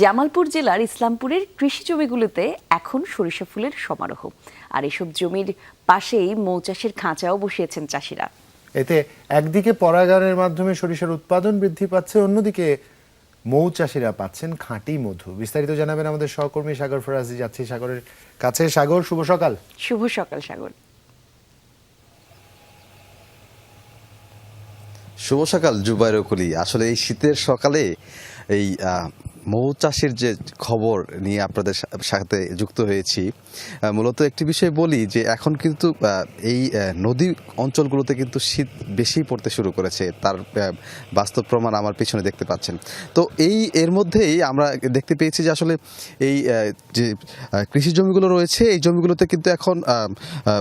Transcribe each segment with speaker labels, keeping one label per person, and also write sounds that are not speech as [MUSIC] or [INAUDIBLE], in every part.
Speaker 1: জামালপুর জেলার ইসলামপুরের কৃষি জমিগুলোতে এখন সরিষা ফুলের সমারোহ। আর এসব জমির পাশেই মৌচাষের খাঁচাও বসিয়েছেন চাষিরা।
Speaker 2: এতে একদিকে পরাগায়নের মাধ্যমে সরিষার উৎপাদন বৃদ্ধি পাচ্ছে অন্যদিকে মৌ চাষিরা পাচ্ছেন খাঁটি মধু। বিস্তারিত জানাবেন আমাদের সহকর্মী সাগর ফরাজি যাচ্ছি সাগরের কাছে। সাগর শুভ সকাল।
Speaker 1: শুভ সকাল সাগর।
Speaker 3: শুভ সকাল জুবাইর কলি আসলে এই শীতের সকালে এই আহ, মৌ চাষের যে খবর নিয়ে আপনাদের সাথে যুক্ত হয়েছি মূলত একটি বিষয় বলি যে এখন কিন্তু এই নদী অঞ্চলগুলোতে কিন্তু শীত বেশি পড়তে শুরু করেছে। তার বাস্তব প্রমাণ আমার পিছনে দেখতে পাচ্ছেন। তো এই এর মধ্যেই আমরা দেখতে পেয়েছি যে আসলে এই যে কৃষি জমিগুলো রয়েছে এই জমিগুলোতে কিন্তু এখন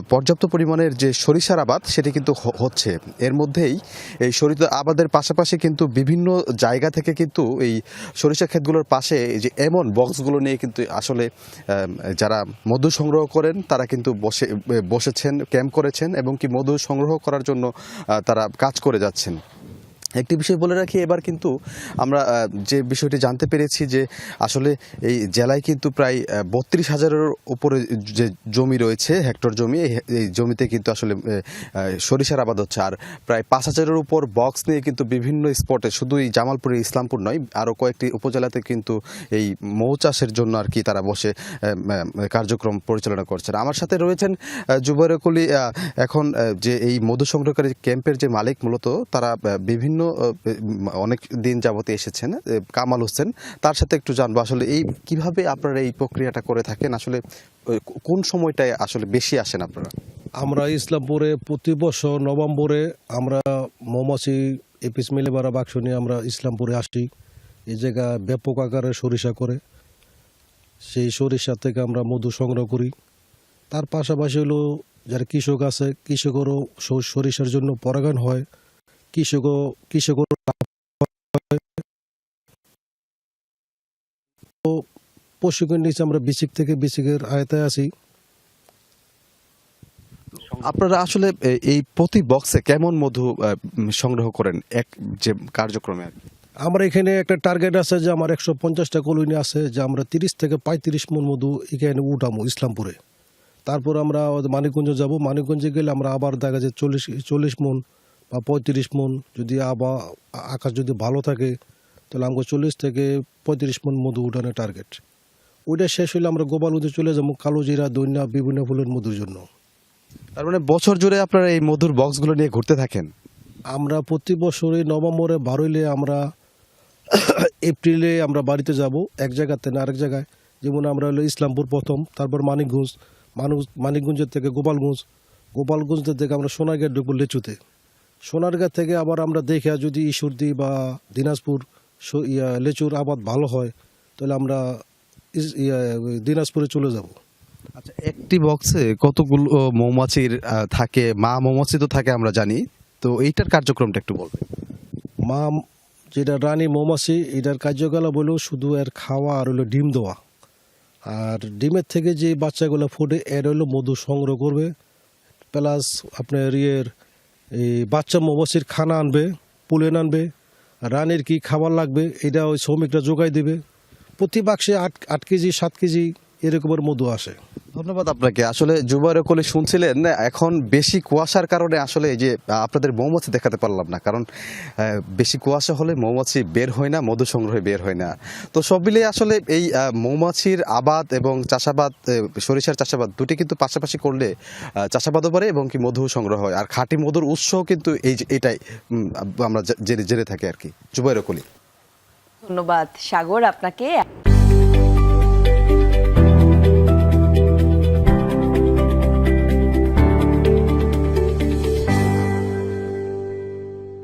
Speaker 3: পর্যাপ্ত পরিমাণের যে সরিষার আবাদ সেটি কিন্তু হচ্ছে। এর মধ্যেই এই সরিষা আবাদের পাশাপাশি কিন্তু বিভিন্ন জায়গা থেকে কিন্তু এই সরিষা ক্ষেতগুলোর পাশে যে এমন বক্সগুলো নিয়ে কিন্তু আসলে যারা মধু সংগ্রহ করেন, তারা কিন্তু বসে বসেছেন, ক্যাম্প করেছেন এবং কি মধু সংগ্রহ করার জন্য তারা কাজ করে যাচ্ছেন। একটি বিষয় বলে রাখি, এবার কিন্তু আমরা যে বিষয়টি জানতে পেরেছি যে আসলে এই জেলায় কিন্তু প্রায় বত্রিশ হাজারের উপরে যে জমি রয়েছে, হেক্টর জমি, এই জমিতে কিন্তু আসলে সরিষার আবাদ হচ্ছে। আর প্রায় পাঁচ হাজারের উপর বক্স নিয়ে কিন্তু বিভিন্ন স্পটে শুধু এই জামালপুরে ইসলামপুর নয়, আরও কয়েকটি উপজেলাতে কিন্তু এই মৌ চাষের জন্য আর কি তারা বসে কার্যক্রম পরিচালনা করছেন। আমার সাথে রয়েছেন জুবাইর কলি এখন যে এই মধু সংগ্রহকারী ক্যাম্পের যে মালিক, মূলত তারা বিভিন্ন উম, অনেক দিন যাবতে এসেছেন কামাল হোসেন। তার সাথে একটু জানব আসলে এই কীভাবে আপনারা এই প্রক্রিয়াটা করে থাকেন? আসলে কোন সময়টায় আসলে বেশি আসেন আপনারা?
Speaker 4: আমরা ইসলামপুরে প্রতি বছর নভেম্বরে আমরা মৌমাছি এপিস মিলেবারা বাক্স নিয়ে আমরা ইসলামপুরে আসি। এই জায়গায় ব্যাপক আকারে সরিষা করে। সেই সরিষা থেকে আমরা মধু সংগ্রহ করি। তার পাশাপাশি হলো যারা কৃষক আছে কৃষকেরও সরিষার জন্য পরাগায়ন হয়। কৃষকও আমরা বিসিক থেকে বিসিকের আয়তায় আছি।
Speaker 3: আপনারা আসলে এই প্রতি বক্সে কেমন মধু সংগ্রহ করেন? এক যে কার্যক্রমে আর
Speaker 4: আমার এখানে একটা টার্গেট আছে যে আমার একশো পঞ্চাশটা কলোনি আছে যে আমরা তিরিশ থেকে পঁয়ত্রিশ মন মধু এখানে উঠামো ইসলামপুরে। তারপর আমরা মানিকগঞ্জ যাব। মানিকগঞ্জে গেলে আমরা আবার দেখা যায় চল্লিশ চল্লিশ মন বা পঁয়ত্রিশ মন যদি আবার আকাশ যদি ভালো থাকে তাহলে আমাকে চল্লিশ থেকে পঁয়ত্রিশ মন মধু উঠানোর টার্গেট ওইটা শেষ হলে আমরা গোপালগঞ্জে চলে যাব কালো জিরা দৈন্যা বিভিন্ন ফুলের মধুর জন্য।
Speaker 3: তার মানে বছর জুড়ে আপনারা এই মধুর বক্সগুলো নিয়ে ঘুরতে থাকেন?
Speaker 4: আমরা প্রতি বছরে নভেম্বরে বারোইলে আমরা [COUGHS] এপ্রিলে আমরা বাড়িতে যাব এক জায়গাতে না আরেক জায়গায়। যেমন আমরা হলো ইসলামপুর প্রথম তারপর মানিকগঞ্জ মানুষ মানিকগঞ্জের থেকে গোপালগঞ্জ। গোপালগঞ্জ থেকে আমরা সোনারগাঁ ঢুকবো লেচুতে। সোনারগাঁ থেকে আবার আমরা দেখে যদি ঈশ্বরদী বা দিনাজপুর ইয়া লেচুর আবাদ ভালো হয় তাহলে আমরা দিনাজপুরে চলে যাব।
Speaker 3: আচ্ছা একটি বক্সে কতগুলো মৌমাছির থাকে মা মৌমাছি তো থাকে আমরা জানি তো এইটার কার্যক্রমটা একটু বলবেন।
Speaker 4: মা যেটা রানী মৌমাছি এটার কার্যকলাপ হলো শুধু এর খাওয়া আর হলো ডিম দেওয়া। আর ডিমের থেকে যে বাচ্চাগুলো ফুটে এর হলো মধু সংগ্রহ করবে প্লাস আপনার ইয়ের এই বাচ্চা মবসির খানা আনবে পুলেন আনবে রানের কি খাবার লাগবে, এটা ওই শ্রমিকরা যোগাই দেবে। প্রতি বাক্সে আট আট কেজি, সাত কেজি এরকমের মধু আসে।
Speaker 3: ধন্যবাদ আপনাকে। আসলে যুবার কলে শুনছিলেন এখন বেশি কুয়াশার কারণে আসলে এই যে আপনাদের মৌমাছি দেখাতে পারলাম না। কারণ বেশি কুয়াশা হলে মৌমাছি বের হয় না মধু সংগ্রহে বের হয় না। তো সব মিলিয়ে আসলে এই মৌমাছির আবাদ এবং চাষাবাদ সরিষার চাষাবাদ দুটি কিন্তু পাশাপাশি করলে চাষাবাদও বাড়ে এবং কি মধু সংগ্রহ হয়। আর খাঁটি মধুর উৎসও কিন্তু এই যে- এটাই আমরা জেনে জেনে থাকি আর কি। জুবাইর কলি।
Speaker 1: ধন্যবাদ সাগর আপনাকে।